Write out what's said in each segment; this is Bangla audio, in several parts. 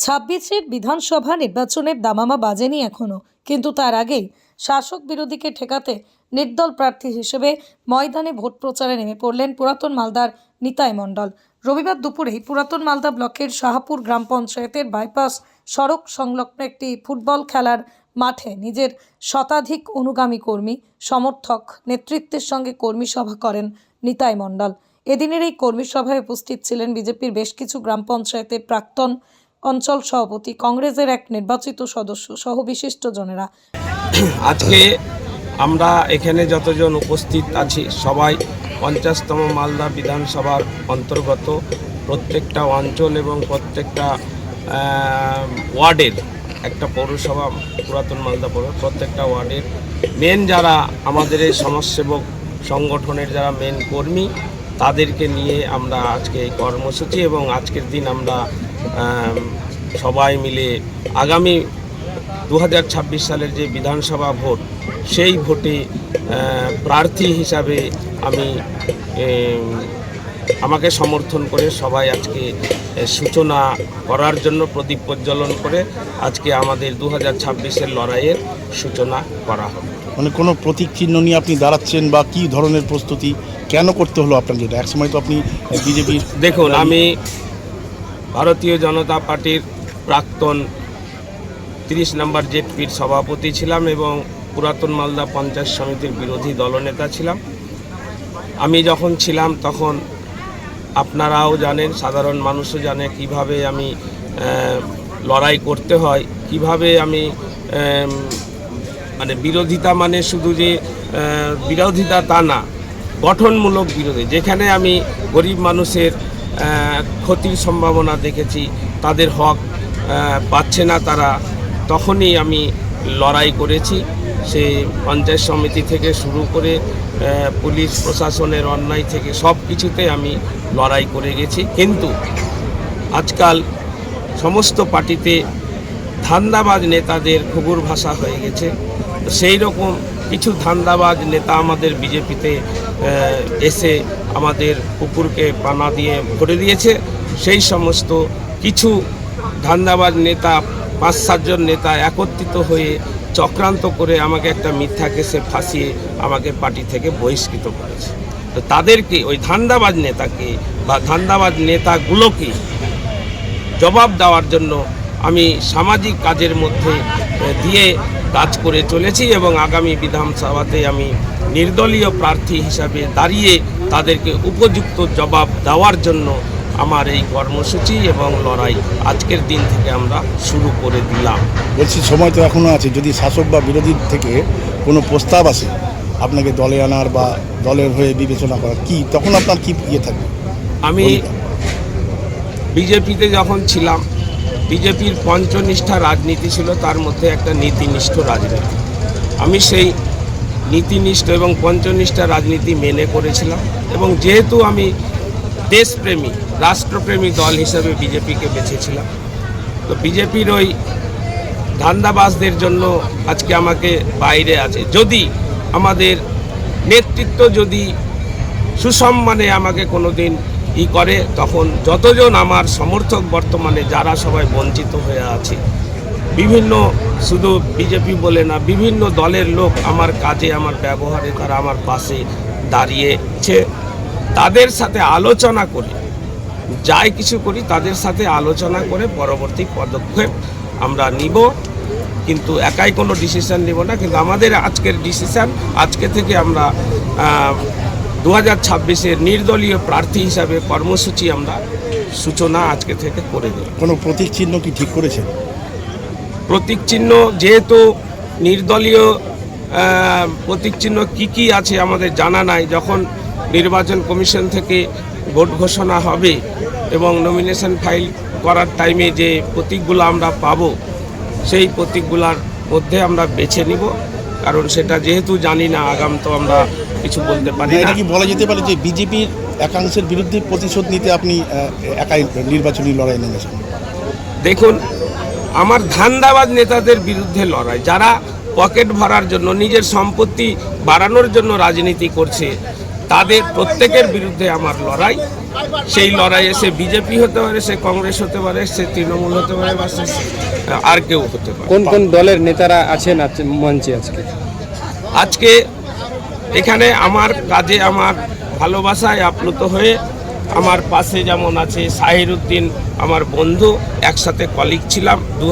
ছাব্বিশের বিধানসভা নির্বাচনের দামামা বাজেনি এখনও কিন্তু তার আগেই শাসক বিরোধীকে ঠেকাতে নির্দল প্রার্থী হিসেবে ময়দানে ভোট প্রচারে নেমে পড়লেন পুরাতন মালদার নিতাই মণ্ডল। রবিবার দুপুরেই পুরাতন মালদা ব্লকের শাহাপুর গ্রাম পঞ্চায়েতের বাইপাস সড়ক সংলগ্ন একটি ফুটবল খেলার মাঠে নিজের শতাধিক অনুগামী কর্মী, সমর্থক নেতৃত্বের সঙ্গে কর্মী সভা করেন নিতাই মণ্ডল। এদিনের এই কর্মী সভায় উপস্থিত ছিলেন বিজেপির বেশ কিছু গ্রাম পঞ্চায়েতের প্রাক্তন অঞ্চল সভাপতি, কংগ্রেসের এক নির্বাচিত সদস্য সহ বিশিষ্টজনেরা আজকে আমরা এখানে যতজন উপস্থিত আছি, সবাই পঞ্চাশতম মালদা বিধানসভার অন্তর্গত প্রত্যেকটা অঞ্চল এবং প্রত্যেকটা ওয়ার্ডের, একটা পৌরসভা, পুরাতন মালদা পৌর, প্রত্যেকটা ওয়ার্ডের মেন যারা আমাদের এই সমাজসেবক সংগঠনের যারা মেন কর্মী, তাদেরকে নিয়ে আমরা আজকে এই কর্মসূচি এবং আজকের দিন আমরা সবাই মিলে আগামী দু হাজার ছাব্বিশ সালের যে বিধানসভা ভোট সেই ভোটে প্রার্থী হিসাবে আমি আমাকে সমর্থন করে সবাই আজকে সূচনা করার জন্য প্রদীপ প্রজ্বলন করে আজকে আমাদের দু হাজার ছাব্বিশের লড়াইয়ের সূচনা করা হবে। মানে কোনো প্রতীক চিহ্ন নিয়ে আপনি দাঁড়াচ্ছেন বা কি ধরনের প্রস্তুতি কেন করতে হলো আপনাকে? এটা একসময় তো আপনি বিজেপির দেখুন আমি ভারতীয় জনতা পার্টির প্রাক্তন তিরিশ নম্বর জেটপির সভাপতি ছিলাম এবং পুরাতন মালদা পঞ্চায়েত সমিতির বিরোধী দলনেতা ছিলাম। আমি যখন ছিলাম তখন আপনারাও জানেন, সাধারণ মানুষও জানে কীভাবে আমি লড়াই করতে হয়, কীভাবে আমি মানে বিরোধিতা মানে শুধু যে বিরোধিতা তা না, গঠনমূলক বিরোধী। যেখানে আমি গরিব মানুষের ক্ষতির সম্ভাবনা দেখেছি, তাদের হক পাচ্ছে না তারা, তখনই আমি লড়াই করেছি। সে পঞ্চায়েত সমিতি থেকে শুরু করে পুলিশ প্রশাসনের অন্যায় থেকে সব কিছুতে আমি লড়াই করে গেছি। কিন্তু আজকাল সমস্ত পার্টিতে ধান্দাবাজ নেতাদের খবর ভাষা হয়ে গেছে। সেই রকম কিছু ধান্দাবাজ নেতা আমাদের বিজেপিতে এসে আমাদের কুকুরকে পানা দিয়ে ভরে দিয়েছে। সেই সমস্ত কিছু ধান্দাবাজ নেতা, পাঁচ সাতজন নেতা একত্রিত হয়ে চক্রান্ত করে আমাকে একটা মিথ্যা কেসে ফাঁসিয়ে আমাকে পার্টি থেকে বহিষ্কৃত করেছে। তো তাদেরকে, ওই ধান্দাবাজ নেতাকে বা ধান্দাবাজ নেতাগুলোকে জবাব দেওয়ার জন্য আমি সামাজিক কাজের মধ্যে দিয়ে কাজ করে চলেছি এবং আগামী বিধানসভাতে আমি নির্দলীয় প্রার্থী হিসাবে দাঁড়িয়ে তাদেরকে উপযুক্ত জবাব দেওয়ার জন্য আমার এই কর্মসূচি এবং লড়াই আজকের দিন থেকে আমরা শুরু করে দিলাম। বলছি সময় তো এখনও আছে। যদি শাসক বা বিরোধী থেকে কোনো প্রস্তাব আসে আপনাকে দলে আনার বা দলের হয়ে বিবেচনা করার কি তখন আপনার কি ইয়ে থাকবে? আমি বিজেপিতে যখন ছিলাম বিজেপির পঞ্চনিষ্ঠা রাজনীতি ছিল, তার মধ্যে একটা নীতিনিষ্ঠ রাজনীতি। আমি সেই নীতিনিষ্ঠ এবং পঞ্চনিষ্ঠা রাজনীতি মেনে করেছিলাম এবং যেহেতু আমি দেশপ্রেমী, রাষ্ট্রপ্রেমী দল হিসেবে বিজেপিকে বেছেছিলাম, তো বিজেপির ওই ধান্দাবাজদের জন্য আজকে আমাকে বাইরে আছে। যদি আমাদের নেতৃত্ব যদি সুসম্মানে আমাকে কোনোদিন ই করে, তখন যতজন আমার সমর্থক বর্তমানে, যারা সবাই বঞ্চিত হয়ে আছে, বিভিন্ন শুধু বিজেপি বলে না, বিভিন্ন দলের লোক আমার কাজে, আমার ব্যবহারে তারা আমার পাশে দাঁড়িয়েছে। তাদের সাথে আলোচনা করে, যাই কিছু করি, তাদের সাথে আলোচনা করে পরবর্তী পদক্ষেপ আমরা নিব। কিন্তু একাই কোনো ডিসিশান নিব না, কিন্তু আমাদের আজকের ডিসিশান আজকে থেকে আমরা দু হাজার ছাব্বিশের নির্দলীয় প্রার্থী হিসাবে কর্মসূচি আমরা সূচনা আজকে থেকে করে দেব কোনো প্রতীক চিহ্ন কি ঠিক করেছেন? প্রতীক চিহ্ন যেহেতু নির্দলীয় প্রতীক চিহ্ন কী কী আছে আমাদের জানা নাই। যখন নির্বাচন কমিশন থেকে ভোট ঘোষণা হবে এবং নমিনেশন ফাইল করার টাইমে যে প্রতীকগুলো আমরা পাবো সেই প্রতীকগুলোর মধ্যে আমরা বেছে নিব। কারণ সেটা যেহেতু জানি না আগাম তো আমরা কিছু বলতে পারি এটা কি বলা যেতে পারে যে বিজেপির একাংশের বিরুদ্ধে প্রতিশোধ নিতে আপনি একাই নির্বাচনী লড়াই নেমেছেন? দেখুন আমার ধান্দাবাদ নেতাদের বিরুদ্ধে লড়াই যারা পকেট ভরার জন্য নিজের সম্পত্তি বাড়ানোর জন্য রাজনীতি করছে তাদের প্রত্যেকের বিরুদ্ধে আমার লড়াই। সেই লড়াইয়ে সে বিজেপি হতে পারে সে কংগ্রেস হতে পারে সে তৃণমূল হতে পারে বা সে আর কেউ হতে পারে। কোন কোন দলের নেতারা আছেন আজ- মঞ্চে আজকে? আজকে এখানে আমার কাজে আমার ভালোবাসায় আপ্লুত হয়ে আমার পাশে যেমন আছে সাহির উদ্দিন আমার বন্ধু, একসাথে কলিগ ছিলাম দু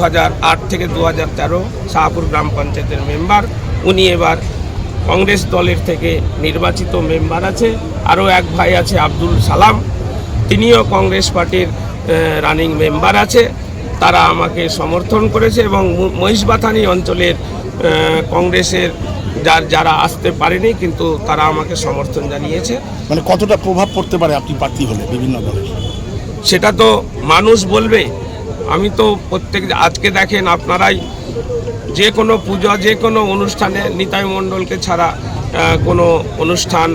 থেকে দু হাজার তেরো, শাহপুর গ্রাম পঞ্চায়েতের মেম্বার উনি এবার কংগ্রেস দলের থেকে নির্বাচিত মেম্বার আছে। আরও এক ভাই আছে আব্দুল সালাম, তিনিও কংগ্রেস পার্টির রানিং মেম্বার আছে। তারা আমাকে সমর্থন করেছে এবং মহিষবাথানি অঞ্চলের কংগ্রেসের যার যারা আসতে পারেনি কিন্তু তারা আমাকে সমর্থন জানিয়েছে। মানে কতটা প্রভাব পড়তে পারে আপনি প্রার্থী হলে বিভিন্ন দলের সেটা তো মানুষ বলবে। আমি তো প্রত্যেক আজকে দেখেন আপনারাই যে কোনো পূজা যে কোনো অনুষ্ঠানে নিতাই মণ্ডলকে ছাড়া কোনো অনুষ্ঠান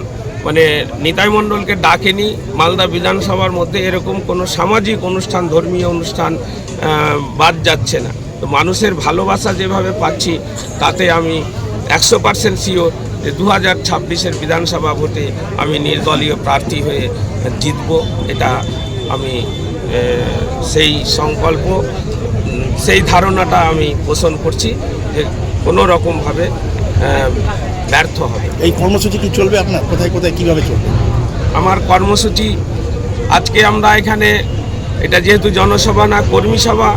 মানে নিতাই মণ্ডলকে ডাকেনি মালদা বিধানসভার মধ্যে এরকম কোনো সামাজিক অনুষ্ঠান ধর্মীয় অনুষ্ঠান বাদ যাচ্ছে না। তো মানুষের ভালোবাসা যেভাবে পাচ্ছি তাতে আমি একশো পার্সেন্ট শিওর যে দু হাজার ছাব্বিশের বিধানসভা ভোটে আমি নির্দলীয় প্রার্থী হয়ে জিতব। এটা আমি সেই সংকল্প সেই ধারণাটা আমি পোষণ করছি যে কোনো রকমভাবে ব্যর্থ হবে। এই কর্মসূচি কি চলবে আপনার? কোথায় কোথায় কীভাবে চলবে? আমার কর্মসূচি আজকে আমরা এখানে এটা যেহেতু জনসভা না কর্মী সভা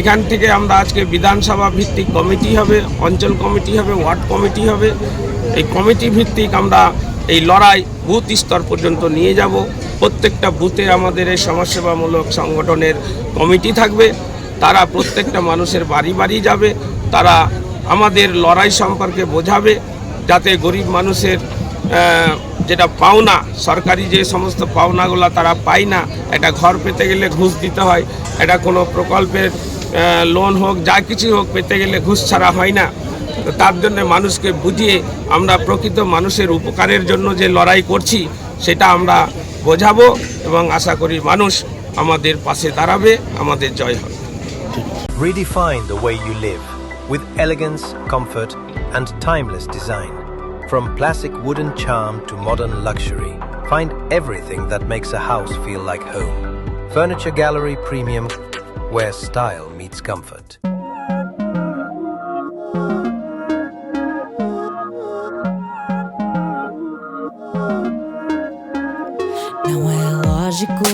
এখান থেকে আমরা আজকে বিধানসভা ভিত্তিক কমিটি হবে, অঞ্চল কমিটি হবে, ওয়ার্ড কমিটি হবে। এই কমিটি ভিত্তিক আমরা এই লড়াই বুথ স্তর পর্যন্ত নিয়ে যাব। প্রত্যেকটা বুথে আমাদের এই সমাজসেবামূলক সংগঠনের কমিটি থাকবে। তারা প্রত্যেকটা মানুষের বাড়ি বাড়ি যাবে। তারা আমাদের লড়াই সম্পর্কে বোঝাবে, যাতে গরিব মানুষের যেটা পাওনা, সরকারি যে সমস্ত পাওনাগুলো তারা পায় না, একটা ঘর পেতে গেলে ঘুষ দিতে হয়, এটা কোনো প্রকল্পের লোন হোক যা কিছু হোক পেতে গেলে ঘুষ ছাড়া হয় না তো তার জন্য মানুষকে বুঝিয়ে আমরা প্রকৃত মানুষের উপকারের জন্য যে লড়াই করছি সেটা আমরা বোঝাবো এবং আশা করি মানুষ আমাদের পাশে দাঁড়াবে আমাদের জয় হবে Redefine the way you live with elegance, comfort, and timeless design. From classic wooden charm to modern luxury, find everything that makes a house feel like home. Furniture Gallery Premium, where style meets comfort. Não é lógico